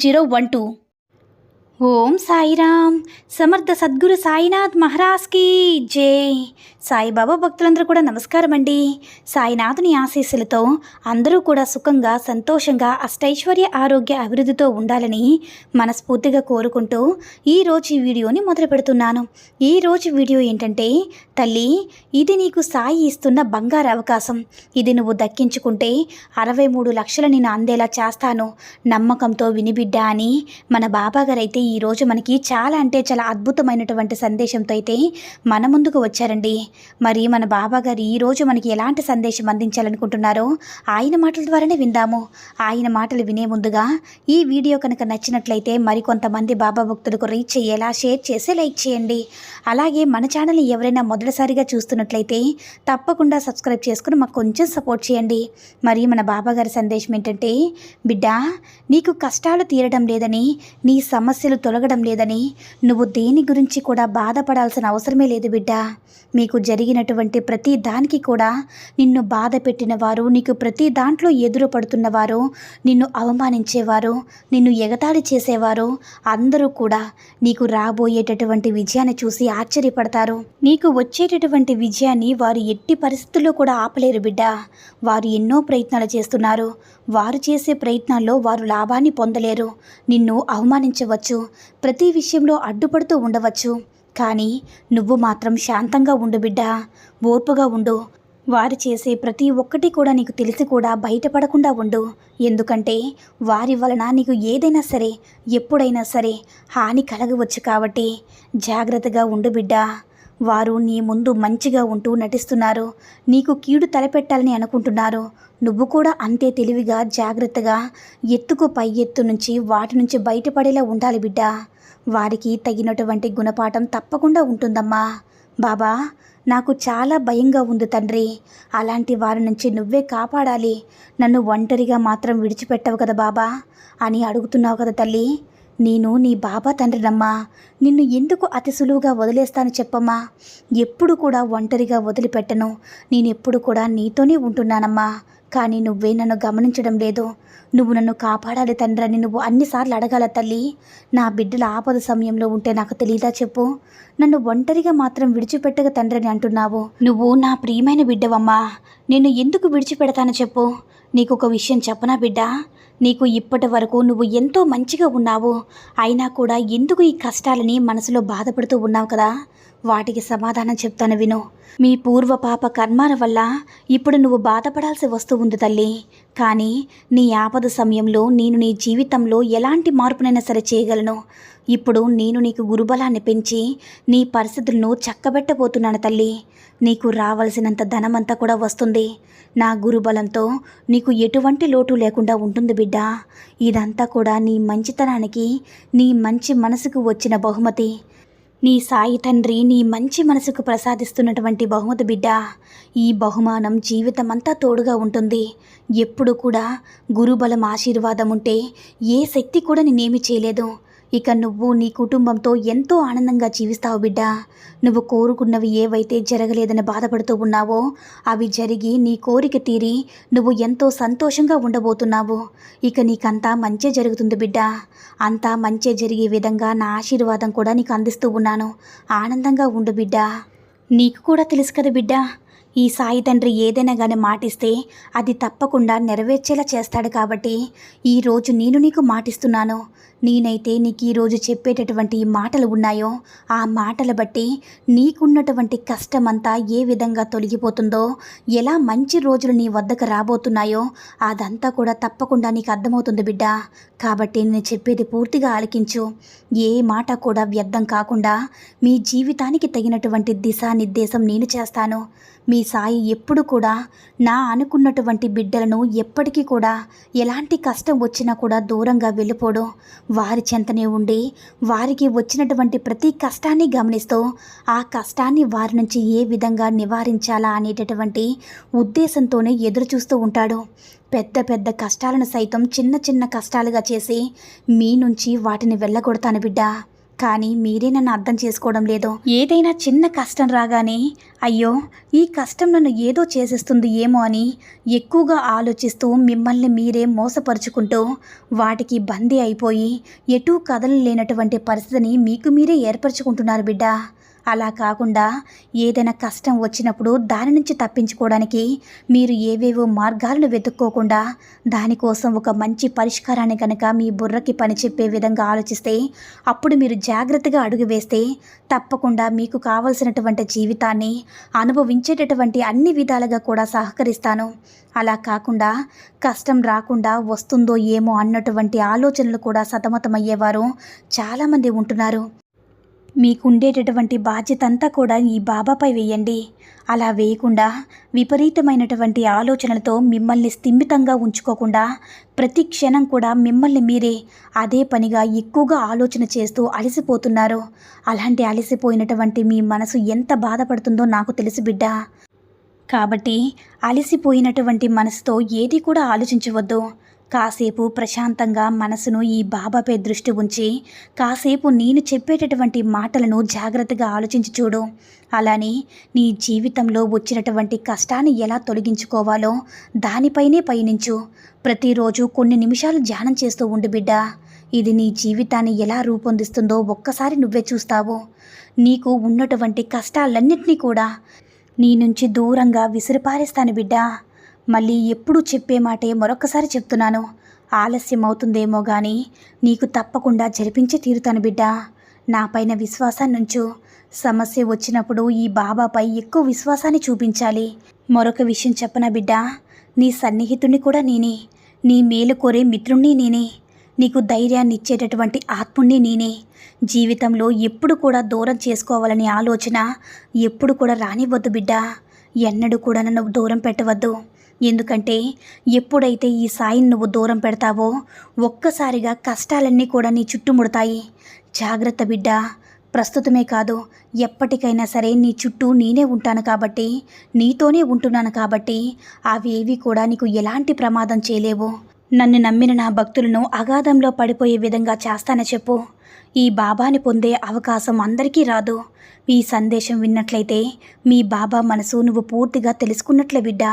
zero one two Om Sairam. Samartha Sadguru Sainath మహారాజ్కి జై. సాయిబాబా భక్తులందరూ కూడా నమస్కారం అండి సాయినాథుని ఆశీస్సులతో అందరూ కూడా సుఖంగా సంతోషంగా అష్టైశ్వర్య ఆరోగ్య అభివృద్ధితో ఉండాలని మనస్ఫూర్తిగా కోరుకుంటూ ఈరోజు ఈ వీడియోని మొదలు పెడుతున్నాను. ఈరోజు వీడియో ఏంటంటే తల్లి ఇది నీకు సాయి ఇస్తున్న బంగారు అవకాశం. ఇది నువ్వు దక్కించుకుంటే అరవై మూడు లక్షలు నేను అందేలా చేస్తాను. నమ్మకంతో వినిబిడ్డా అని మన బాబాగారైతే అయితే ఈరోజు మనకి చాలా అంటే చాలా అద్భుతమైనటువంటి సందేశంతో అయితే మన ముందుకు వచ్చారండి. మరి మన బాబాగారు ఈరోజు మనకి ఎలాంటి సందేశం అందించాలనుకుంటున్నారో ఆయన మాటల ద్వారానే విందాము. ఆయన మాటలు వినే ముందుగా ఈ వీడియో కనుక నచ్చినట్లయితే మరికొంతమంది బాబా భక్తులకు రీచ్ అయ్యేలా షేర్ చేసి లైక్ చేయండి. అలాగే మన ఛానల్ని ఎవరైనా మొదటిసారిగా చూస్తున్నట్లయితే తప్పకుండా సబ్స్క్రైబ్ చేసుకుని మాకు కొంచెం సపోర్ట్ చేయండి. మరి మన బాబాగారి సందేశం ఏంటంటే బిడ్డ నీకు కష్టాలు తీరడం లేదని నీ సమస్యలు తొలగడం లేదని. నువ్వు దేని గురించి కూడా బాధపడాల్సిన అవసరమే లేదు బిడ్డ. మీకు జరిగినటువంటి ప్రతి దానికి కూడా నిన్ను బాధ పెట్టిన వారు నీకు ప్రతి దాంట్లో ఎదురు పడుతున్నవారు నిన్ను అవమానించేవారు నిన్ను ఎగతాళి చేసేవారు అందరూ కూడా నీకు రాబోయేటటువంటి విజయాన్ని చూసి ఆశ్చర్యపడతారు. నీకు వచ్చేటటువంటి విజయాన్ని వారు ఎట్టి పరిస్థితుల్లో కూడా ఆపలేరు బిడ్డ. వారు ఎన్నో ప్రయత్నాలు చేస్తున్నారు. వారు చేసే ప్రయత్నాల్లో వారు లాభాన్ని పొందలేరు. నిన్ను అవమానించవచ్చు. ప్రతి విషయంలో అడ్డుపడుతూ ఉండవచ్చు. కానీ నువ్వు మాత్రం శాంతంగా ఉండు బిడ్డ. ఓర్పుగా ఉండు. వారు చేసే ప్రతి ఒక్కటి కూడా నీకు తెలిసి కూడా బయటపడకుండా ఉండు. ఎందుకంటే వారి వలన నీకు ఏదైనా సరే ఎప్పుడైనా సరే హాని కలగవచ్చు కాబట్టి జాగ్రత్తగా ఉండు బిడ్డ. వారు నీ ముందు మంచిగా ఉంటూ నటిస్తున్నారు. నీకు కీడు తలపెట్టాలని అనుకుంటున్నారు. నువ్వు కూడా అంతే తెలివిగా జాగ్రత్తగా ఎత్తుకు పై ఎత్తు నుంచి వాటి నుంచి బయటపడేలా ఉండాలి బిడ్డ. వారికి తగినటువంటి గుణపాఠం తప్పకుండా ఉంటుందమ్మా. బాబా నాకు చాలా భయంగా ఉంది తండ్రి. అలాంటి వారి నుంచి నువ్వే కాపాడాలి. నన్ను ఒంటరిగా మాత్రం విడిచిపెట్టవు కదా బాబా అని అడుగుతున్నావు కదా తల్లి. నేను నీ బాబా తండ్రినమ్మా. నిన్ను ఎందుకు అతి సులువుగా వదిలేస్తాను చెప్పమ్మా. ఎప్పుడు కూడా ఒంటరిగా వదిలిపెట్టను. నేను ఎప్పుడు కూడా నీతోనే ఉంటున్నానమ్మా. కానీ నువ్వే నన్ను గమనించడం లేదు. నువ్వు నన్ను కాపాడాలి తండ్రి అని నువ్వు అన్నిసార్లు అడగాల తల్లి. నా బిడ్డల ఆపద సమయంలో ఉంటే నాకు తెలియదా చెప్పు. నన్ను ఒంటరిగా మాత్రం విడిచిపెట్టక తండ్రి అని అంటున్నావు. నువ్వు నా ప్రియమైన బిడ్డవమ్మా. నిన్ను ఎందుకు విడిచిపెడతాను చెప్పు. నీకు ఒక విషయం చెప్పనా బిడ్డ? నీకు ఇప్పటి వరకు నువ్వు ఎంతో మంచిగా ఉన్నావు. అయినా కూడా ఎందుకు ఈ కష్టాలని మనసులో బాధపడుతూ ఉన్నావు కదా? వాటికి సమాధానం చెప్తాను విను. మీ పూర్వ పాప కర్మాల వల్ల ఇప్పుడు నువ్వు బాధపడాల్సి వస్తూ ఉంది తల్లి. కానీ నీ ఆపద సమయంలో నేను నీ జీవితంలో ఎలాంటి మార్పునైనా సరే చేయగలను. ఇప్పుడు నేను నీకు గురుబలాన్ని పెంచి నీ పరిస్థితులను చక్కబెట్టబోతున్నాను తల్లి. నీకు రావలసినంత ధనమంతా కూడా వస్తుంది. నా గురుబలంతో నీకు ఎటువంటి లోటు లేకుండా ఉంటుంది బిడ్డ. ఇదంతా కూడా నీ మంచితనానికి నీ మంచి మనసుకు వచ్చిన బహుమతి. నీ సాయి తండ్రి నీ మంచి మనసుకు ప్రసాదిస్తున్నటువంటి బహుమతి బిడ్డ. ఈ బహుమానం జీవితమంతా తోడుగా ఉంటుంది. ఎప్పుడు కూడా గురుబలం ఆశీర్వాదం ఉంటే ఏ శక్తి కూడా నేనేమి చేయలేదు. ఇక నువ్వు నీ కుటుంబంతో ఎంతో ఆనందంగా జీవిస్తావు బిడ్డ. నువ్వు కోరుకున్నవి ఏవైతే జరగలేదని బాధపడుతూ ఉన్నావో అవి జరిగి నీ కోరిక తీరి నువ్వు ఎంతో సంతోషంగా ఉండబోతున్నావు. ఇక నీకంతా మంచే జరుగుతుంది బిడ్డ. అంతా మంచే జరిగే విధంగా నా ఆశీర్వాదం కూడా నీకు అందిస్తూ ఉన్నాను. ఆనందంగా ఉండు బిడ్డ. నీకు కూడా తెలుసు కదా బిడ్డ ఈ సాయి తండ్రి ఏదైనా కానీ మాటిస్తే అది తప్పకుండా నెరవేర్చేలా చేస్తాడు కాబట్టి ఈరోజు నేను నీకు మాటిస్తున్నాను. నేనైతే నీకు ఈరోజు చెప్పేటటువంటి మాటలు ఉన్నాయో ఆ మాటలు బట్టి నీకున్నటువంటి కష్టమంతా ఏ విధంగా తొలగిపోతుందో ఎలా మంచి రోజులు నీ వద్దకు రాబోతున్నాయో అదంతా కూడా తప్పకుండా నీకు అర్థమవుతుంది బిడ్డ. కాబట్టి నేను చెప్పేది పూర్తిగా ఆలకించు. ఏ మాట కూడా వ్యర్థం కాకుండా మీ జీవితానికి తగినటువంటి దిశానిర్దేశం నేను చేస్తాను. మీ సాయి ఎప్పుడు కూడా నా అనుకున్నటువంటి బిడ్డలను ఎప్పటికీ కూడా ఎలాంటి కష్టం వచ్చినా కూడా దూరంగా వెళ్ళిపోడు. వారి చెంతనే ఉండి వారికి వచ్చినటువంటి ప్రతి కష్టాన్ని గమనిస్తూ ఆ కష్టాన్ని వారి నుంచి ఏ విధంగా నివారించాలా అనేటటువంటి ఉద్దేశంతోనే ఎదురు చూస్తూ ఉంటాడు. పెద్ద పెద్ద కష్టాలను సైతం చిన్న చిన్న కష్టాలుగా చేసి మీ నుంచి వాటిని వెళ్ళగొడతాను బిడ్డ. కానీ మీరే నన్ను అర్థం చేసుకోవడం లేదు. ఏదైనా చిన్న కష్టం రాగానే అయ్యో ఈ కష్టం నన్ను ఏదో చేసేస్తుంది ఏమో అని ఎక్కువగా ఆలోచిస్తూ మిమ్మల్ని మీరే మోసపరుచుకుంటూ వాటికి బందీ అయిపోయి ఎటూ కదలలేనటువంటి పరిస్థితిని మీకు మీరే ఏర్పరచుకుంటున్నారు బిడ్డ. అలా కాకుండా ఏదైనా కష్టం వచ్చినప్పుడు దాని నుంచి తప్పించుకోవడానికి మీరు ఏవేవో మార్గాలను వెతుక్కోకుండా దానికోసం ఒక మంచి పరిష్కారాన్ని కనుక మీ బుర్రకి పని చెప్పే విధంగా ఆలోచిస్తే అప్పుడు మీరు జాగ్రత్తగా అడుగు వేస్తే తప్పకుండా మీకు కావలసినటువంటి జీవితాన్ని అనుభవించేటటువంటి అన్ని విధాలుగా కూడా సహకరిస్తాను. అలా కాకుండా కష్టం రాకుండా వస్తుందో ఏమో అన్నటువంటి ఆలోచనలు కూడా సతమతమయ్యేవారు చాలామంది ఉంటున్నారు. మీకుండేటటువంటి బాధ్యత అంతా కూడా ఈ బాబాపై వేయండి. అలా వేయకుండా విపరీతమైనటువంటి ఆలోచనలతో మిమ్మల్ని స్థిమితంగా ఉంచుకోకుండా ప్రతి క్షణం కూడా మిమ్మల్ని మీరే అదే పనిగా ఎక్కువగా ఆలోచన చేస్తూ అలసిపోతున్నారు. అలాంటి అలసిపోయినటువంటి మీ మనసు ఎంత బాధపడుతుందో నాకు తెలుసు బిడ్డ. కాబట్టి అలసిపోయినటువంటి మనసుతో ఏది కూడా ఆలోచించవద్దు. కాసేపు ప్రశాంతంగా మనసును ఈ బాబాపై దృష్టి ఉంచి కాసేపు నేను చెప్పేటటువంటి మాటలను జాగ్రత్తగా ఆలోచించి చూడు. అలానే నీ జీవితంలో వచ్చినటువంటి కష్టాన్ని ఎలా తొలగించుకోవాలో దానిపైనే పయనించు. ప్రతిరోజు కొన్ని నిమిషాలు ధ్యానం చేస్తూ ఉండు బిడ్డ. ఇది నీ జీవితాన్ని ఎలా రూపొందిస్తుందో ఒక్కసారి నువ్వే చూస్తావు. నీకు ఉన్నటువంటి కష్టాలన్నింటినీ కూడా నీ నుంచి దూరంగా విసిరిపారేస్తాను బిడ్డా. మళ్ళీ ఎప్పుడు చెప్పే మాటే మరొకసారి చెప్తున్నాను. ఆలస్యం అవుతుందేమో కానీ నీకు తప్పకుండా జరిపించి తీరుతాను బిడ్డ. నా పైన విశ్వాసాన్ని నుంచు సమస్య వచ్చినప్పుడు ఈ బాబాపై ఎక్కువ విశ్వాసాన్ని చూపించాలి. మరొక విషయం చెప్పనా బిడ్డ నీ సన్నిహితుణ్ణి కూడా నేనే. నీ మేలు కోరే మిత్రుణ్ణి నేనే. నీకు ధైర్యాన్ని ఇచ్చేటటువంటి ఆత్ముణ్ణి నేనే. జీవితంలో ఎప్పుడు కూడా దూరం చేసుకోవాలనే ఆలోచన ఎప్పుడు కూడా రానివ్వద్దు బిడ్డ. ఎన్నడూ కూడా నన్ను దూరం పెట్టవద్దు. ఎందుకంటే ఎప్పుడైతే ఈ సాయిని నువ్వు దూరం పెడతావో ఒక్కసారిగా కష్టాలన్నీ కూడా నీ చుట్టుముడతాయి. జాగ్రత్త బిడ్డ. ప్రస్తుతమే కాదు ఎప్పటికైనా సరే నీ చుట్టూ నేనే ఉంటాను కాబట్టి నీతోనే ఉంటున్నాను కాబట్టి అవేవి కూడా నీకు ఎలాంటి ప్రమాదం చేయలేవు. నన్ను నమ్మిన నా భక్తులను అగాధంలో పడిపోయే విధంగా చేస్తానని చెప్పు. ఈ బాబాని పొందే అవకాశం అందరికీ రాదు. ఈ సందేశం విన్నట్లయితే మీ బాబా మనసు నువ్వు పూర్తిగా తెలుసుకున్నట్లే బిడ్డా.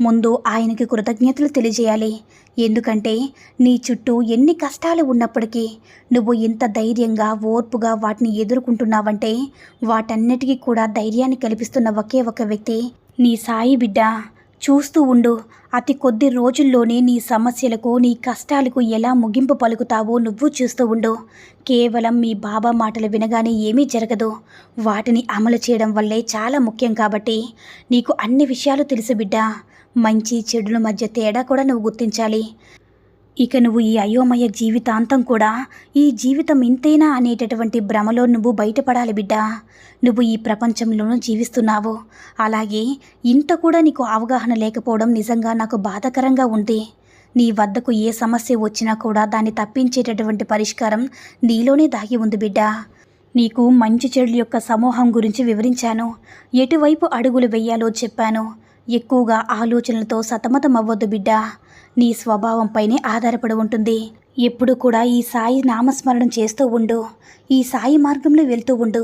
ముందు ఆయనకి కృతజ్ఞతలు తెలియజేయాలి. ఎందుకంటే నీ చుట్టూ ఎన్ని కష్టాలు ఉన్నప్పటికీ నువ్వు ఇంత ధైర్యంగా ఓర్పుగా వాటిని ఎదుర్కొంటున్నావంటే వాటన్నిటికీ కూడా ధైర్యాన్ని కల్పిస్తున్న ఒకే ఒక వ్యక్తి నీ సాయి బిడ్డ. చూస్తూ ఉండు అతి కొద్ది రోజుల్లోనే నీ సమస్యలకు నీ కష్టాలకు ఎలా ముగింపు పలుకుతావో నువ్వు చూస్తూ ఉండు. కేవలం మీ బాబా మాటలు వినగానే ఏమీ జరగదు. వాటిని అమలు చేయడం వల్లే చాలా ముఖ్యం కాబట్టి నీకు అన్ని విషయాలు తెలుసు బిడ్డ. మంచి చెడుల మధ్య తేడా కూడా నువ్వు గుర్తించాలి. ఇక నువ్వు ఈ అయోమయ జీవితాంతం కూడా ఈ జీవితం ఇంతేనా అనేటటువంటి భ్రమలో నువ్వు బయటపడాలి బిడ్డ. నువ్వు ఈ ప్రపంచంలోనూ జీవిస్తున్నావు. అలాగే ఇంత కూడా నీకు అవగాహన లేకపోవడం నిజంగా నాకు బాధాకరంగా ఉంది. నీ వద్దకు ఏ సమస్య వచ్చినా కూడా దాన్ని తప్పించేటటువంటి పరిష్కారం నీలోనే దాగి ఉంది బిడ్డ. నీకు మంచి చెడుల యొక్క సమూహం గురించి వివరించాను. ఎటువైపు అడుగులు వెయ్యాలో చెప్పాను. ఎక్కువగా ఆలోచనలతో సతమతమవ్వద్దు బిడ్డ. నీ స్వభావంపైనే ఆధారపడి ఉంటుంది. ఎప్పుడు కూడా ఈ సాయి నామస్మరణం చేస్తూ ఉండు. ఈ సాయి మార్గంలో వెళ్తూ ఉండు.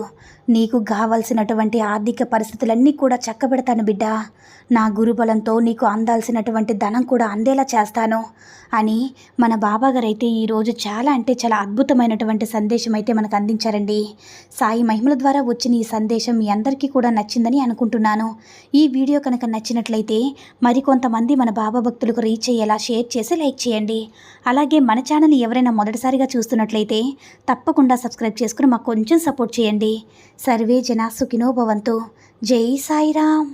నీకు కావలసినటువంటి ఆర్థిక పరిస్థితులన్నీ కూడా చక్కబెడతాను బిడ్డ. నా గురుబలంతో నీకు అందాల్సినటువంటి ధనం కూడా అందేలా చేస్తాను అని మన బాబాగారు అయితే ఈరోజు చాలా అంటే చాలా అద్భుతమైనటువంటి సందేశం అయితే మనకు అందించారండి. సాయి మహిమల ద్వారా వచ్చిన ఈ సందేశం మీ అందరికీ కూడా నచ్చిందని అనుకుంటున్నాను. ఈ వీడియో కనుక నచ్చినట్లయితే మరికొంతమంది మన బాబా భక్తులకు రీచ్ అయ్యేలా షేర్ చేసి లైక్ చేయండి. అలాగే మన ఛానల్ ఛానల్ని ఎవరైనా మొదటిసారిగా చూస్తున్నట్లయితే తప్పకుండా సబ్స్క్రైబ్ చేసుకుని మాకు కొంచెం సపోర్ట్ చేయండి. సర్వే జన సుఖినో భవంతు. జై సాయిరామ్.